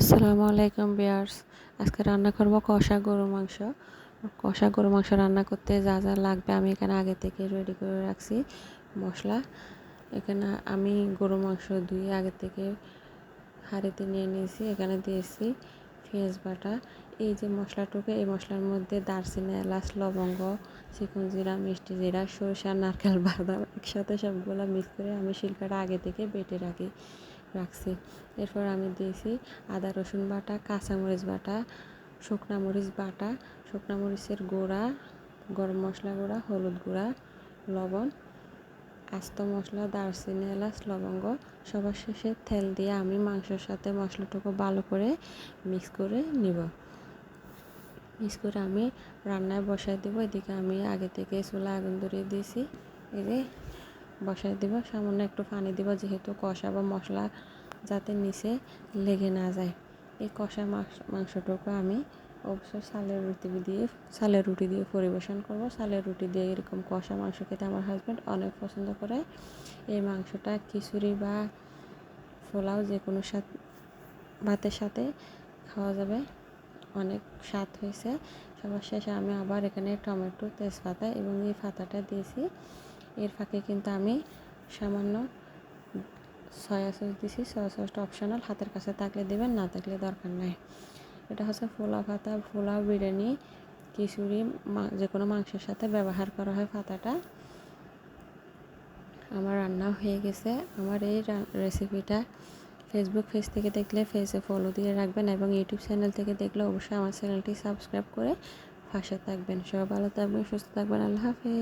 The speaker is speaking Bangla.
আসসালামু আলাইকুম বিয়ার্স। আজকে রান্না করব কষা গরু মাংস। কষা গরু মাংস রান্না করতে যা যা লাগবে আমি এখানে আগে থেকে রেডি করে রাখছি মশলা। এখানে আমি গরু মাংস ধুয়ে আগে থেকে হাঁড়িতে নিয়ে নিয়েছি, এখানে দিয়েছি পেঁয়াজ বাটা। এই যে মশলাটুকু, এই মশলার মধ্যে দারচিনি, এলাচ, লবঙ্গ, চিকন জিরা, মিষ্টি জিরা, সরষা, নারকেল, বাদাম একসাথে সবগুলো মিক্স করে আমি শিল্পটা আগে থেকে বেটে রাখি। রাখছি। এরপর আমি দিয়েছি আদা, রসুন বাটা, কাঁচামরিচ বাটা, শুকনা মরিচ বাটা, শুকনা মরিচের গুঁড়া, গরম মশলা গুঁড়া, হলুদ গুঁড়া, লবণ, আস্ত মশলা, দারচিনি, এলাচ, লবঙ্গ, সবার শেষে তেল দিয়ে আমি মাংসের সাথে মশলাটুকু ভালো করে মিক্স করে নিব। মিক্স করে আমি রান্নায় বসাই দেবো। এদিকে আমি আগে থেকে চুলা আগুন ধরিয়ে দিয়েছি। এই বসাই দিব, সামান্য একটু পানি দিব যেহেতু কষা বা মশলা যাতে নিচে লেগে না যায়। এই কষা মাংসটুকু আমি অবশ্যই সালের রুটি দিয়ে সালের রুটি দিয়ে পরিবেশন করব। সালের রুটি দিয়ে এরকম কষা মাংস খেতে আমার হাজব্যান্ড অনেক পছন্দ করে। এই মাংসটা খিচুড়ি বা পোলাও যে কোনো সাথে ভাতের সাথে খাওয়া যাবে। অনেক স্বাদ হয়েছে। সবার শেষে আমি আবার এখানে টমেটো, তেজপাতা এবং এই পাতাটা দিয়েছি। এর ফাঁকে কিন্তু আমি সামান্য সয়া সস দিছি। সয়া সসটা অপশনাল হাতের কাছে থাকলে দেবেন, না থাকলে দরকার নাই। এটা হচ্ছে ফোলা পাতা পোলাও বিরিয়ানি, খিচুড়ি যে কোনো মাংসের সাথে ব্যবহার করা হয় পাতাটা। আমার রান্না হয়ে গেছে। আমার এই রেসিপিটা ফেসবুক পেজ থেকে দেখলে ফেসে ফলো দিয়ে রাখবেন এবং ইউটিউব চ্যানেল থেকে দেখলে অবশ্যই আমার চ্যানেলটি সাবস্ক্রাইব করে পাশে থাকবেন। সবাই ভালো থাকবেন, সুস্থ থাকবেন। আল্লাহ হাফেজ।